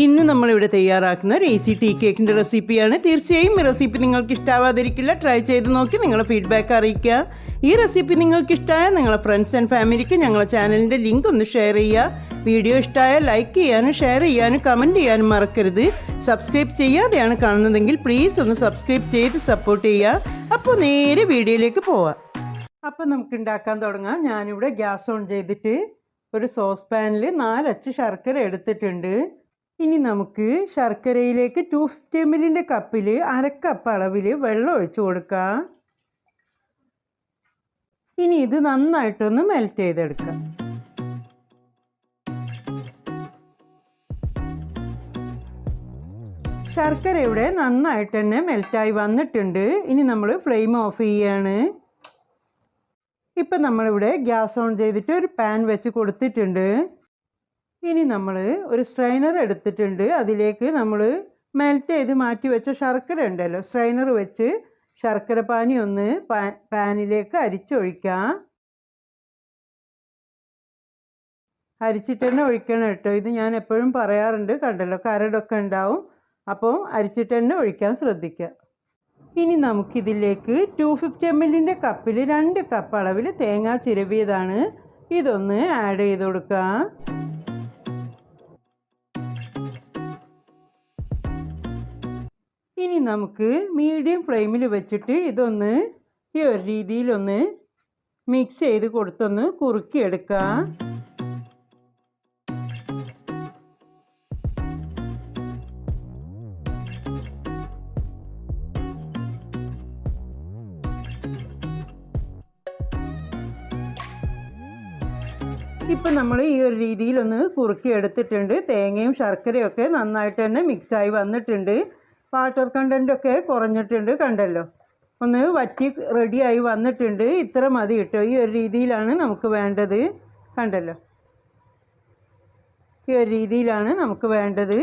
ഇന്ന് നമ്മളിവിടെ തയ്യാറാക്കുന്ന ഒരു ഈസി ടീ കേക്കിന്റെ റെസിപ്പിയാണ് തീർച്ചയായും ഈ റെസിപ്പി നിങ്ങൾക്ക് ഇഷ്ടാവാതിരിക്കില്ല ട്രൈ ചെയ്ത് നോക്കി നിങ്ങളുടെ ഫീഡ്ബാക്ക് അറിയിക്കുക. ഈ റെസിപ്പി നിങ്ങൾക്ക് ഇഷ്ടമായാൽ നിങ്ങളുടെ ഫ്രണ്ട്സ് ആൻഡ് ഫാമിലിക്ക് ഞങ്ങളുടെ ചാനലിന്റെ ലിങ്ക് ഒന്ന് ഷെയർ ചെയ്യുക. വീഡിയോ ഇഷ്ടമായാൽ ലൈക്ക് ചെയ്യാനും ഷെയർ ചെയ്യാനും കമന്റ് ചെയ്യാനും മറക്കരുത്. സബ്സ്ക്രൈബ് ചെയ്യാതെയാണ് കാണുന്നതെങ്കിൽ പ്ലീസ് ഒന്ന് സബ്സ്ക്രൈബ് ചെയ്ത് സപ്പോർട്ട് ചെയ്യുക. അപ്പോൾ നേരെ വീഡിയോയിലേക്ക് പോവാം. അപ്പോൾ നമുക്ക് ഉണ്ടാക്കാൻ തുടങ്ങാം. ഞാനിവിടെ ഗ്യാസ് ഓൺ ചെയ്തിട്ട് ഒരു സോസ് പാനിൽ നാലച്ച് ശർക്കര എടുത്തിട്ടുണ്ട്. ഇനി നമുക്ക് ശർക്കരയിലേക്ക് ടു ഫിഫ്റ്റി എം എല്ലിന്റെ കപ്പിൽ അരക്കപ്പ് അളവിൽ വെള്ളം ഒഴിച്ചു കൊടുക്കാം. ഇനി ഇത് നന്നായിട്ടൊന്ന് മെൽറ്റ് ചെയ്തെടുക്കാം. ശർക്കര ഇവിടെ നന്നായിട്ട് തന്നെ മെൽറ്റായി വന്നിട്ടുണ്ട്. ഇനി നമ്മൾ ഫ്ലെയിം ഓഫ് ചെയ്യാണ്. ഇപ്പം നമ്മളിവിടെ ഗ്യാസ് ഓൺ ചെയ്തിട്ട് ഒരു പാൻ വെച്ച് കൊടുത്തിട്ടുണ്ട്. ഇനി നമ്മൾ ഒരു സ്ട്രൈനർ എടുത്തിട്ടുണ്ട്. അതിലേക്ക് നമ്മൾ മെൽറ്റ് ചെയ്ത് മാറ്റി വെച്ച ശർക്കര ഉണ്ടല്ലോ. സ്ട്രൈനർ വെച്ച് ശർക്കര പാനി ഒന്ന് പാനിലേക്ക് അരിച്ചൊഴിക്കാം. അരിച്ചിട്ട് തന്നെ ഒഴിക്കണം കേട്ടോ. ഇത് ഞാൻ എപ്പോഴും പറയാറുണ്ട്. കണ്ടല്ലോ കരടൊക്കെ ഉണ്ടാവും. അപ്പോൾ അരിച്ചിട്ട് തന്നെ ഒഴിക്കാൻ ശ്രദ്ധിക്കുക. ഇനി നമുക്കിതിലേക്ക് ടു ഫിഫ്റ്റി എം എല്ലിന്റെ കപ്പിൽ രണ്ട് കപ്പ് അളവിൽ തേങ്ങ ചിരവിയതാണ്. ഇതൊന്ന് ആഡ് ചെയ്ത് കൊടുക്കാം. ഇനി നമുക്ക് മീഡിയം ഫ്ലെയിമിൽ വെച്ചിട്ട് ഇതൊന്ന് ഈ ഒരു രീതിയിലൊന്ന് മിക്സ് ചെയ്ത് കൊടുത്തൊന്ന് കുറുക്കിയെടുക്കാം. ഇപ്പം നമ്മൾ ഈ ഒരു രീതിയിലൊന്ന് കുറുക്കി എടുത്തിട്ടുണ്ട് തേങ്ങയും ശർക്കരയും ഒക്കെ നന്നായിട്ട് തന്നെ മിക്സായി വന്നിട്ടുണ്ട്. വാട്ടർ കണ്ടന്റൊക്കെ കുറഞ്ഞിട്ടുണ്ട് കണ്ടല്ലോ. ഒന്ന് വറ്റി റെഡിയായി വന്നിട്ടുണ്ട്. ഇത്ര മതി കേട്ടോ. ഈ ഒരു രീതിയിലാണ് നമുക്ക് വേണ്ടത് കണ്ടല്ലോ. ഈ ഒരു രീതിയിലാണ് നമുക്ക് വേണ്ടത്.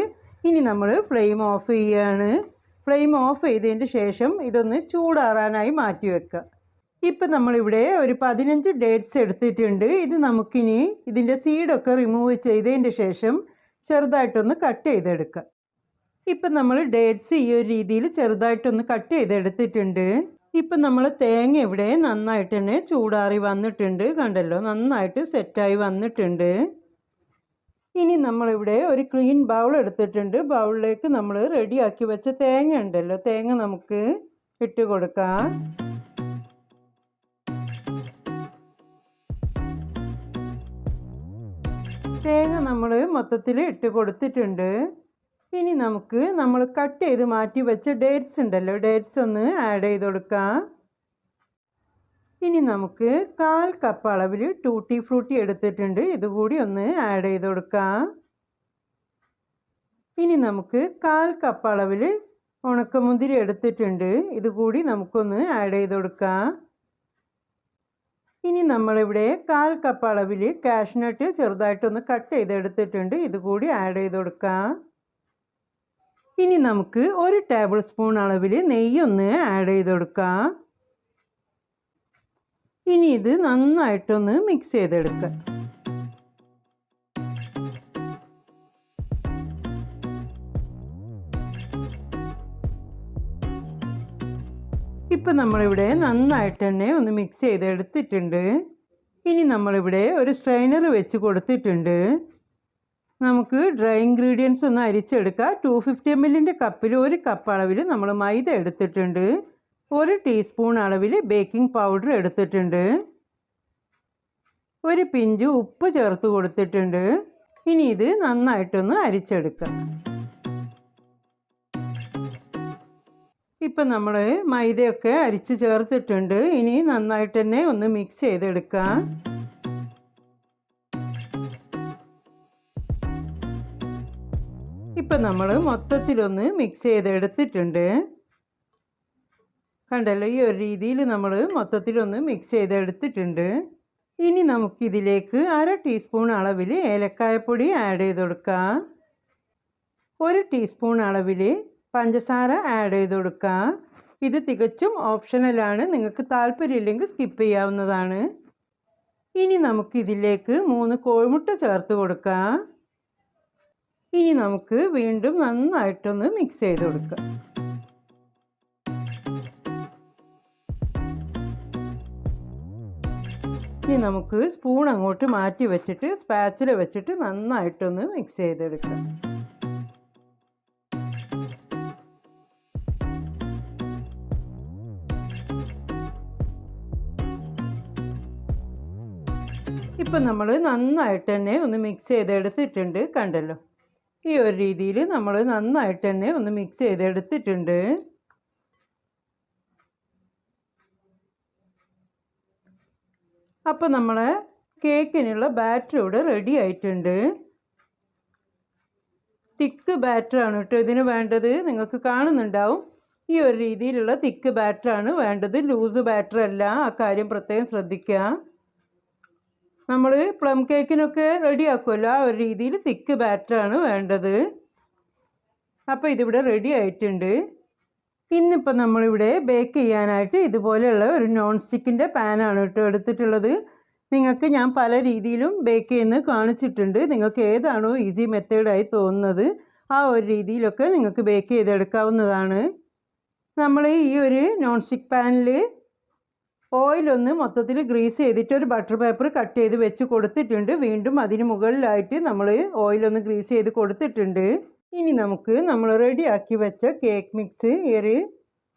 ഇനി നമ്മൾ ഫ്ലെയിം ഓഫ് ചെയ്യുകയാണ് ഫ്ലെയിം ഓഫ് ചെയ്തതിന് ശേഷം ഇതൊന്ന് ചൂടാറാനായി മാറ്റി വെക്കുക. ഇപ്പം നമ്മളിവിടെ ഒരു പതിനഞ്ച് ഡേറ്റ്സ് എടുത്തിട്ടുണ്ട്. ഇത് നമുക്കിനി ഇതിന്റെ സീഡൊക്കെ റിമൂവ് ചെയ്തതിന്റെ ശേഷം ചെറുതായിട്ടൊന്ന് കട്ട് ചെയ്തെടുക്കാം ഇപ്പം നമ്മൾ ഡേറ്റ്സ് ഈ ഒരു രീതിയിൽ ചെറുതായിട്ടൊന്ന് കട്ട് ചെയ്തെടുത്തിട്ടുണ്ട്. ഇപ്പം നമ്മൾ തേങ്ങ ഇവിടെ നന്നായിട്ട് തന്നെ ചൂടാറി വന്നിട്ടുണ്ട്. കണ്ടല്ലോ? നന്നായിട്ട് സെറ്റായി വന്നിട്ടുണ്ട്. ഇനി നമ്മളിവിടെ ഒരു ക്ലീൻ ബൗൾ എടുത്തിട്ടുണ്ട്. ബൗളിലേക്ക് നമ്മൾ റെഡിയാക്കി വെച്ച തേങ്ങ ഉണ്ടല്ലോ? തേങ്ങ നമുക്ക് ഇട്ട് കൊടുക്കാം. തേങ്ങ നമ്മൾ മൊത്തത്തിൽ ഇട്ട് കൊടുത്തിട്ടുണ്ട്. ഇനി നമുക്ക് നമ്മൾ കട്ട് ചെയ്ത് മാറ്റി വെച്ച ഡേറ്റ്സ് ഉണ്ടല്ലോ. ഡേറ്റ്സ് ഒന്ന് ആഡ് ചെയ്ത് കൊടുക്കാം. ഇനി നമുക്ക് കാൽ കപ്പ് അളവിൽ ടൂട്ടി ഫ്രൂട്ടി എടുത്തിട്ടുണ്ട്. ഇതുകൂടി ഒന്ന് ആഡ് ചെയ്ത് കൊടുക്കാം. ഇനി നമുക്ക് കാൽ കപ്പ് അളവിൽ ഉണക്കമുന്തിരി എടുത്തിട്ടുണ്ട്. ഇതുകൂടി നമുക്കൊന്ന് ആഡ് ചെയ്ത് കൊടുക്കാം. ഇനി നമ്മളിവിടെ കാൽ കപ്പ് അളവിൽ കാഷ്നട്ട് ചെറുതായിട്ടൊന്ന് കട്ട് ചെയ്തെടുത്തിട്ടുണ്ട്. ഇതുകൂടി ആഡ് ചെയ്ത് കൊടുക്കാം. ഇനി നമുക്ക് ഒരു ടേബിൾ സ്പൂൺ അളവിൽ നെയ്യൊന്ന് ആഡ് ചെയ്ത് കൊടുക്കാം ഇനി ഇത് നന്നായിട്ടൊന്ന് മിക്സ് ചെയ്തെടുക്കാം. ഇപ്പം നമ്മളിവിടെ നന്നായിട്ട് തന്നെ ഒന്ന് മിക്സ് ചെയ്തെടുത്തിട്ടുണ്ട്. ഇനി നമ്മളിവിടെ ഒരു സ്ട്രെയിനർ വെച്ച് കൊടുത്തിട്ടുണ്ട്. നമുക്ക് ഡ്രൈ ഇൻഗ്രീഡിയൻസ് ഒന്ന് അരിച്ചെടുക്കാം. ടു ഫിഫ്റ്റി എം എല്ലിന്റെ കപ്പിൽ ഒരു കപ്പ് അളവിൽ നമ്മൾ മൈദ എടുത്തിട്ടുണ്ട്. ഒരു ടീസ്പൂൺ അളവിൽ ബേക്കിംഗ് പൗഡർ എടുത്തിട്ടുണ്ട്. ഒരു പിഞ്ച് ഉപ്പ് ചേർത്ത് കൊടുത്തിട്ടുണ്ട്. ഇനി ഇത് നന്നായിട്ടൊന്ന് അരിച്ചെടുക്കാം. ഇപ്പം നമ്മൾ മൈദയൊക്കെ അരിച്ച് ചേർത്തിട്ടുണ്ട്. ഇനി നന്നായിട്ട് തന്നെ ഒന്ന് മിക്സ് ചെയ്തെടുക്കാം. ഇപ്പം നമ്മൾ മൊത്തത്തിലൊന്ന് മിക്സ് ചെയ്തെടുത്തിട്ടുണ്ട്. കണ്ടല്ലോ ഈ ഒരു രീതിയിൽ നമ്മൾ മൊത്തത്തിലൊന്ന് മിക്സ് ചെയ്തെടുത്തിട്ടുണ്ട്. ഇനി നമുക്കിതിലേക്ക് അര ടീസ്പൂൺ അളവിൽ ഏലക്കായപ്പൊടി ആഡ് ചെയ്ത് കൊടുക്കാം ഒരു ടീസ്പൂൺ അളവിൽ പഞ്ചസാര ആഡ് ചെയ്ത് കൊടുക്കാം ഇത് തികച്ചും ഓപ്ഷണലാണ് നിങ്ങൾക്ക് താല്പര്യമില്ലെങ്കിൽ സ്കിപ്പ് ചെയ്യാവുന്നതാണ്. ഇനി നമുക്കിതിലേക്ക് മൂന്ന് കോഴിമുട്ട ചേർത്ത് കൊടുക്കാം. ഇനി നമുക്ക് വീണ്ടും നന്നായിട്ടൊന്ന് മിക്സ് ചെയ്ത് കൊടുക്കാം. ഇനി നമുക്ക് സ്പൂൺ അങ്ങോട്ട് മാറ്റി വെച്ചിട്ട് സ്പാച്ചിൽ വെച്ചിട്ട് നന്നായിട്ടൊന്ന് മിക്സ് ചെയ്തെടുക്കാം ഇപ്പം നമ്മൾ നന്നായിട്ട് തന്നെ ഒന്ന് മിക്സ് ചെയ്തെടുത്തിട്ടുണ്ട് കണ്ടല്ലോ? ഈ ഒരു രീതിയിൽ നമ്മൾ നന്നായിട്ട് തന്നെ ഒന്ന് മിക്സ് ചെയ്തെടുത്തിട്ടുണ്ട്. അപ്പം നമ്മൾ കേക്കിനുള്ള ബാറ്റർ ഇവിടെ റെഡി ആയിട്ടുണ്ട്. തിക്ക് ബാറ്ററാണ് കേട്ടോ ഇതിന് വേണ്ടത്. നിങ്ങൾക്ക് കാണുന്നുണ്ടാവും. ഈ ഒരു രീതിയിലുള്ള തിക്ക് ബാറ്ററാണ് വേണ്ടത്. ലൂസ് ബാറ്ററല്ല ആ കാര്യം പ്രത്യേകം ശ്രദ്ധിക്കുക. നമ്മൾ പ്ലം കേക്കിനൊക്കെ റെഡി ആക്കുമല്ലോ ആ ഒരു രീതിയിൽ തിക്ക് ബാറ്ററാണ് വേണ്ടത്. അപ്പോൾ ഇതിവിടെ റെഡി ആയിട്ടുണ്ട്. ഇന്നിപ്പോൾ നമ്മളിവിടെ ബേക്ക് ചെയ്യാനായിട്ട് ഇതുപോലെയുള്ള ഒരു നോൺ സ്റ്റിക്കിന്റെ പാനാണ് കേട്ടോ എടുത്തിട്ടുള്ളത്. നിങ്ങൾക്ക് ഞാൻ പല രീതിയിലും ബേക്ക് ചെയ്യുന്നത് കാണിച്ചിട്ടുണ്ട്. നിങ്ങൾക്ക് ഏതാണോ ഈസി മെത്തേഡായി തോന്നുന്നത് ആ ഒരു രീതിയിലൊക്കെ നിങ്ങൾക്ക് ബേക്ക് ചെയ്തെടുക്കാവുന്നതാണ്. നമ്മൾ ഈ ഒരു നോൺ സ്റ്റിക്ക് പാനിൽ ഓയിലൊന്ന് മൊത്തത്തിൽ ഗ്രീസ് ചെയ്തിട്ട് ഒരു ബട്ടർ പേപ്പർ കട്ട് ചെയ്ത് വെച്ച് കൊടുത്തിട്ടുണ്ട്. വീണ്ടും അതിന് മുകളിലായിട്ട് നമ്മൾ ഓയിലൊന്ന് ഗ്രീസ് ചെയ്ത് കൊടുത്തിട്ടുണ്ട്. ഇനി നമുക്ക് നമ്മൾ റെഡിയാക്കി വെച്ച കേക്ക് മിക്സ് ഈ ഒരു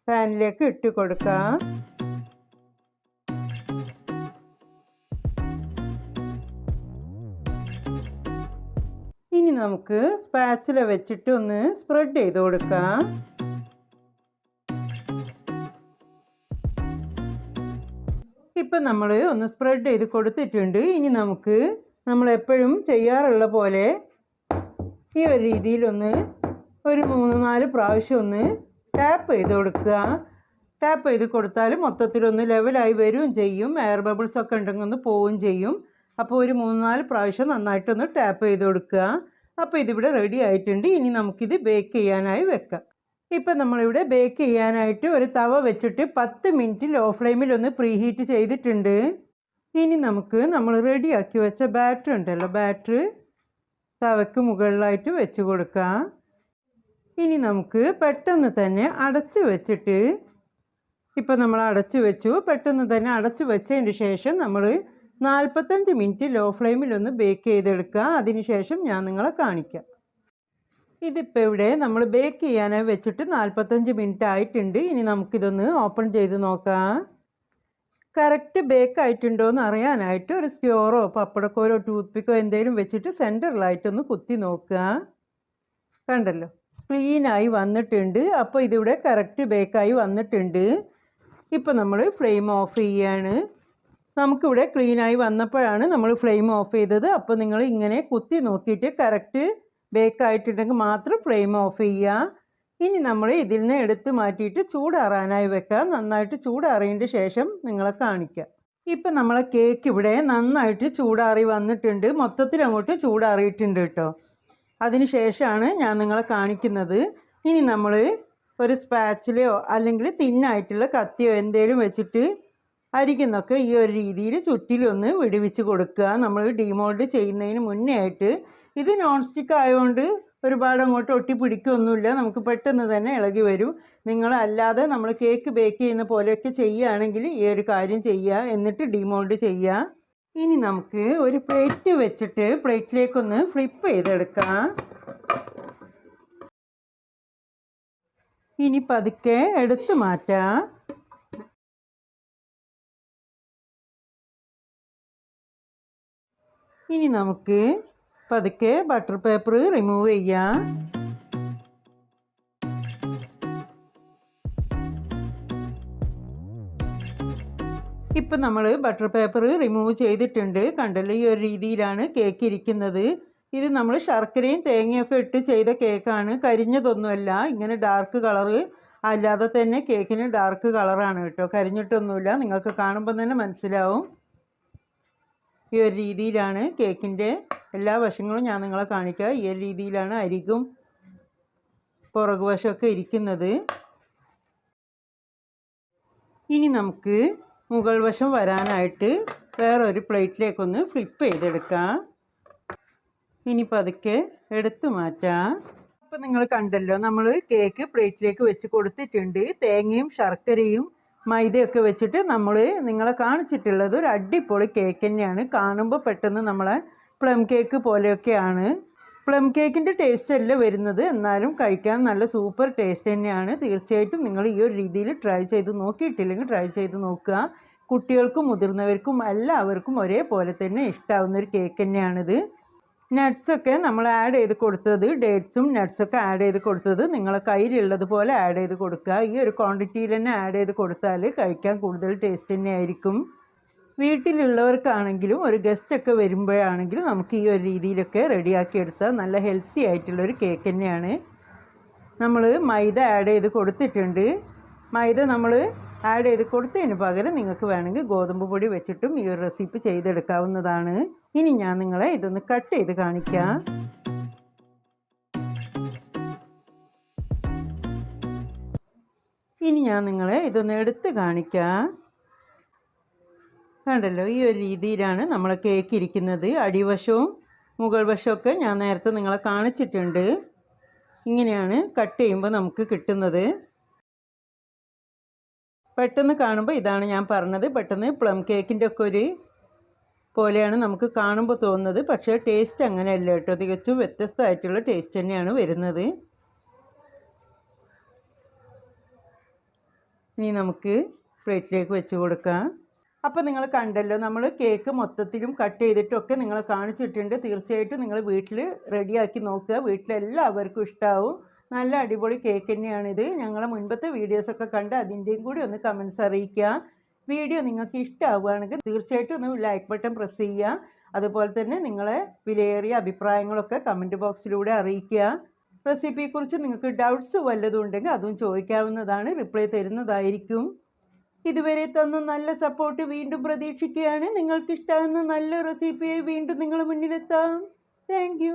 പാനിലേക്ക് ഇട്ട് കൊടുക്കാം. ഇനി നമുക്ക് സ്പാച്ചില വെച്ചിട്ട് ഒന്ന് സ്പ്രെഡ് ചെയ്ത് കൊടുക്കാം. ഇപ്പം നമ്മൾ ഒന്ന് സ്പ്രെഡ് ചെയ്ത് കൊടുത്തിട്ടുണ്ട്. ഇനി നമുക്ക് നമ്മൾ എപ്പോഴും ചെയ്യാറുള്ള പോലെ ഈ ഒരു രീതിയിലൊന്ന് ഒരു മൂന്ന് നാല് പ്രാവശ്യം ഒന്ന് ടാപ്പ് ചെയ്ത് കൊടുക്കുക. ടാപ്പ് ചെയ്ത് കൊടുത്താൽ മൊത്തത്തിലൊന്ന് ലെവലായി വരികയും ചെയ്യും. എയർ ബബിൾസ് ഒക്കെ ഉണ്ടെങ്കിൽ ഒന്ന് പോവുകയും ചെയ്യും. അപ്പോൾ ഒരു മൂന്ന് നാല് പ്രാവശ്യം നന്നായിട്ടൊന്ന് ടാപ്പ് ചെയ്ത് കൊടുക്കുക. അപ്പോൾ ഇതിവിടെ റെഡി ആയിട്ടുണ്ട്. ഇനി നമുക്കിത് ബേക്ക് ചെയ്യാനായി വെക്കാം. ഇപ്പം നമ്മളിവിടെ ബേക്ക് ചെയ്യാനായിട്ട് ഒരു തവ വെച്ചിട്ട് പത്ത് മിനിറ്റ് ലോ ഫ്ലെയിമിൽ ഒന്ന് പ്രീ ഹീറ്റ് ചെയ്തിട്ടുണ്ട്. ഇനി നമുക്ക് നമ്മൾ റെഡിയാക്കി വെച്ച ബാറ്റർ ഉണ്ടല്ലോ. ബാറ്റർ തവയ്ക്ക് മുകളിലായിട്ട് വെച്ച് കൊടുക്കാം. ഇനി നമുക്ക് പെട്ടെന്ന് തന്നെ അടച്ച് വെച്ചിട്ട് ഇപ്പം നമ്മൾ അടച്ചു വെച്ചു. പെട്ടെന്ന് തന്നെ അടച്ചു വെച്ചതിന് ശേഷം നമ്മൾ നാൽപ്പത്തഞ്ച് മിനിറ്റ് ലോ ഫ്ലെയിമിൽ ഒന്ന് ബേക്ക് ചെയ്തെടുക്കുക അതിന് ശേഷം ഞാൻ നിങ്ങളെ കാണിക്കാം. ഇതിപ്പോൾ ഇവിടെ നമ്മൾ ബേക്ക് ചെയ്യാനായി വെച്ചിട്ട് നാൽപ്പത്തഞ്ച് മിനിറ്റ് ആയിട്ടുണ്ട്. ഇനി നമുക്കിതൊന്ന് ഓപ്പൺ ചെയ്ത് നോക്കാം. കറക്റ്റ് ബേക്ക് ആയിട്ടുണ്ടോ എന്ന് അറിയാനായിട്ട് ഒരു സ്ക്യൂറോ പപ്പടക്കോലോ ടൂത്ത് പിക്കോ എന്തെങ്കിലും വെച്ചിട്ട് സെന്ററിലായിട്ടൊന്ന് കുത്തി നോക്കുക. കണ്ടല്ലോ? ക്ലീനായി വന്നിട്ടുണ്ട്. അപ്പോൾ ഇതിവിടെ കറക്റ്റ് ബേക്കായി വന്നിട്ടുണ്ട്. ഇപ്പോൾ നമ്മൾ ഫ്ലെയിം ഓഫ് ചെയ്യാണ്. നമുക്കിവിടെ ക്ലീനായി വന്നപ്പോഴാണ് നമ്മൾ ഫ്ലെയിം ഓഫ് ചെയ്തത്. അപ്പോൾ നിങ്ങൾ ഇങ്ങനെ കുത്തി നോക്കിയിട്ട് കറക്റ്റ് ബേക്ക് ആയിട്ടുണ്ടെങ്കിൽ മാത്രം ഫ്ലെയിം ഓഫ് ചെയ്യുക. ഇനി നമ്മൾ ഇതിൽ നിന്ന് എടുത്ത് മാറ്റിയിട്ട് ചൂടാറാനായി വെക്കുക. നന്നായിട്ട് ചൂടാറിയതിന്റെ ശേഷം നിങ്ങളെ കാണിക്കുക ഇപ്പം നമ്മളെ കേക്ക് ഇവിടെ നന്നായിട്ട് ചൂടാറി വന്നിട്ടുണ്ട്. മൊത്തത്തിൽ അങ്ങോട്ട് ചൂടാറിയിട്ടുണ്ട് കേട്ടോ. അതിന് ശേഷമാണ് ഞാൻ നിങ്ങളെ കാണിക്കുന്നത്. ഇനി നമ്മൾ ഒരു സ്പാച്ചിലയോ അല്ലെങ്കിൽ തിന്നായിട്ടുള്ള കത്തിയോ എന്തേലും വെച്ചിട്ട് അരിക്കുന്നൊക്കെ ഈ ഒരു രീതിയിൽ ചുറ്റിലൊന്ന് വിടുവിച്ച് കൊടുക്കുക. നമ്മൾ ഡിമോൾഡ് ചെയ്യുന്നതിന് മുന്നേ ആയിട്ട് ഇത് നോൺ സ്റ്റിക്ക് ആയതുകൊണ്ട് ഒരുപാട് അങ്ങോട്ട് ഒട്ടി പിടിക്കൊന്നുമില്ല നമുക്ക് പെട്ടെന്ന് തന്നെ ഇളകി വരും. നിങ്ങൾ അല്ലാതെ നമ്മൾ കേക്ക് ബേക്ക് ചെയ്യുന്ന പോലെയൊക്കെ ചെയ്യുകയാണെങ്കിൽ ഈ ഒരു കാര്യം ചെയ്യുക എന്നിട്ട് ഡിമോൾഡ് ചെയ്യുക. ഇനി നമുക്ക് ഒരു പ്ലേറ്റ് വെച്ചിട്ട് പ്ലേറ്റിലേക്കൊന്ന് ഫ്ലിപ്പ് ചെയ്തെടുക്കാം. ഇനി പതുക്കെ എടുത്ത് മാറ്റാം. ഇനി നമുക്ക് പതുക്കെ ബട്ടർ പേപ്പർ റിമൂവ് ചെയ്യാം. ഇപ്പം നമ്മൾ ബട്ടർ പേപ്പർ റിമൂവ് ചെയ്തിട്ടുണ്ട്. കണ്ടല്ലോ ഈ ഒരു രീതിയിലാണ് കേക്ക് ഇരിക്കുന്നത്. ഇത് നമ്മൾ ശർക്കരയും തേങ്ങയൊക്കെ ഇട്ട് ചെയ്ത കേക്കാണ് കരിഞ്ഞതൊന്നുമല്ല. ഇങ്ങനെ ഡാർക്ക് കളറ് അല്ലാതെ തന്നെ കേക്കിന് ഡാർക്ക് കളറാണ് കേട്ടോ. കരിഞ്ഞിട്ടൊന്നുമില്ല. നിങ്ങൾക്ക് കാണുമ്പോൾ തന്നെ മനസ്സിലാവും. ഈ ഒരു രീതിയിലാണ് കേക്കിന്റെ എല്ലാ വശങ്ങളും ഞാൻ നിങ്ങളെ കാണിക്കുക ഈ ഒരു രീതിയിലാണ് അരികും പുറകുവശമൊക്കെ ഇരിക്കുന്നത്. ഇനി നമുക്ക് മുകൾ വശം വരാനായിട്ട് വേറെ ഒരു പ്ലേറ്റിലേക്കൊന്ന് ഫ്ലിപ്പ് ചെയ്തെടുക്കാം. ഇനി പതുക്കെ എടുത്തു മാറ്റാം. അപ്പം നിങ്ങൾ കണ്ടല്ലോ നമ്മൾ കേക്ക് പ്ലേറ്റിലേക്ക് വെച്ച് കൊടുത്തിട്ടുണ്ട്. തേങ്ങയും ശർക്കരയും മൈദയൊക്കെ വെച്ചിട്ട് നമ്മൾ നിങ്ങളെ കാണിച്ചിട്ടുള്ളത് ഒരു അടിപൊളി കേക്ക് തന്നെയാണ്. കാണുമ്പോൾ പെട്ടെന്ന് നമ്മളെ പ്ലം കേക്ക് പോലെയൊക്കെയാണ്. പ്ലം കേക്കിന്റെ ടേസ്റ്റ് അല്ല വരുന്നത്. എന്നാലും കഴിക്കാൻ നല്ല സൂപ്പർ ടേസ്റ്റ് തന്നെയാണ്. തീർച്ചയായിട്ടും നിങ്ങൾ ഈ ഒരു രീതിയിൽ ട്രൈ ചെയ്ത് നോക്കിയിട്ടില്ലെങ്കിൽ ട്രൈ ചെയ്ത് നോക്കുക. കുട്ടികൾക്കും മുതിർന്നവർക്കും എല്ലാവർക്കും ഒരേപോലെ തന്നെ ഇഷ്ടാവുന്ന ഒരു കേക്ക് തന്നെയാണിത്. നട്ട്സൊക്കെ നമ്മൾ ആഡ് ചെയ്ത് കൊടുത്തത് ഡേറ്റ്സും നട്ട്സൊക്കെ ആഡ് ചെയ്ത് കൊടുത്തത് നിങ്ങളെ കയ്യിലുള്ളതുപോലെ ആഡ് ചെയ്ത് കൊടുക്കുക. ഈ ഒരു ക്വാണ്ടിറ്റിയിൽ തന്നെ ആഡ് ചെയ്ത് കൊടുത്താൽ കഴിക്കാൻ കൂടുതൽ ടേസ്റ്റ് തന്നെ ആയിരിക്കും വീട്ടിലുള്ളവർക്കാണെങ്കിലും ഒരു ഗസ്റ്റൊക്കെ വരുമ്പോഴാണെങ്കിലും നമുക്ക് ഈ ഒരു രീതിയിലൊക്കെ റെഡിയാക്കി എടുത്താൽ നല്ല ഹെൽത്തി ആയിട്ടുള്ളൊരു കേക്ക് തന്നെയാണ്. നമ്മൾ മൈദ ആഡ് ചെയ്ത് കൊടുത്തിട്ടുണ്ട്. മൈദ നമ്മൾ ആഡ് ചെയ്ത് കൊടുത്തതിന് പകരം നിങ്ങൾക്ക് വേണമെങ്കിൽ ഗോതമ്പ് പൊടി വെച്ചിട്ടും ഈ ഒരു റെസിപ്പി ചെയ്തെടുക്കാവുന്നതാണ്. ഇനി ഞാൻ നിങ്ങളെ ഇതൊന്ന് കട്ട് ചെയ്ത് കാണിക്കാം. ഇനി ഞാൻ നിങ്ങളെ ഇതൊന്ന് എടുത്ത് കാണിക്കാം. കണ്ടല്ലോ ഈ ഒരു രീതിയിലാണ് നമ്മൾ കേക്ക് ഇരിക്കുന്നത്. അടിവശവും മുകൾ വശമൊക്കെ ഞാൻ നേരത്തെ നിങ്ങളെ കാണിച്ചിട്ടുണ്ട്. ഇങ്ങനെയാണ് കട്ട് ചെയ്യുമ്പോൾ നമുക്ക് കിട്ടുന്നത്. പെട്ടെന്ന് കാണുമ്പോൾ ഇതാണ് ഞാൻ പറഞ്ഞത്. പെട്ടെന്ന് പ്ലം കേക്കിന്റെ ഒക്കെ ഒരു പോലെയാണ് നമുക്ക് കാണുമ്പോൾ തോന്നുന്നത്. പക്ഷേ ടേസ്റ്റ് അങ്ങനെയല്ല കേട്ടോ. തികച്ചും വ്യത്യസ്തമായിട്ടുള്ള ടേസ്റ്റ് തന്നെയാണ് വരുന്നത്. ഇനി നമുക്ക് പ്ലേറ്റിലേക്ക് വെച്ച് കൊടുക്കാം. അപ്പോൾ നിങ്ങൾ കണ്ടല്ലോ നമ്മൾ കേക്ക് മൊത്തത്തിലും കട്ട് ചെയ്തിട്ടൊക്കെ നിങ്ങൾ കാണിച്ചിട്ടുണ്ട്. തീർച്ചയായിട്ടും നിങ്ങൾ വീട്ടിൽ റെഡിയാക്കി നോക്കുക. വീട്ടിലെല്ലാവർക്കും ഇഷ്ടമാവും നല്ല അടിപൊളി കേക്ക് തന്നെയാണിത്. ഞങ്ങളെ മുൻപത്തെ വീഡിയോസൊക്കെ കണ്ട് അതിന്റെയും കൂടി ഒന്ന് കമൻസ് അറിയിക്കുക. വീഡിയോ നിങ്ങൾക്ക് ഇഷ്ടമാവുകയാണെങ്കിൽ തീർച്ചയായിട്ടും ഒന്ന് ലൈക്ക് ബട്ടൺ പ്രസ് ചെയ്യുക. അതുപോലെ തന്നെ നിങ്ങളെ വിലയേറിയ അഭിപ്രായങ്ങളൊക്കെ കമന്റ് ബോക്സിലൂടെ അറിയിക്കുക. റെസിപ്പിയെക്കുറിച്ച് നിങ്ങൾക്ക് ഡൗട്ട്സ് വല്ലതും ഉണ്ടെങ്കിൽ അതും ചോദിക്കാവുന്നതാണ്. റിപ്ലൈ തരുന്നതായിരിക്കും. ഇതുവരെ തന്ന നല്ല സപ്പോർട്ട് വീണ്ടും പ്രതീക്ഷിക്കുകയാണ്. നിങ്ങൾക്ക് ഇഷ്ടമാകുന്ന നല്ല റെസിപ്പിയായി വീണ്ടും നിങ്ങളുടെ മുന്നിലെത്താം. താങ്ക്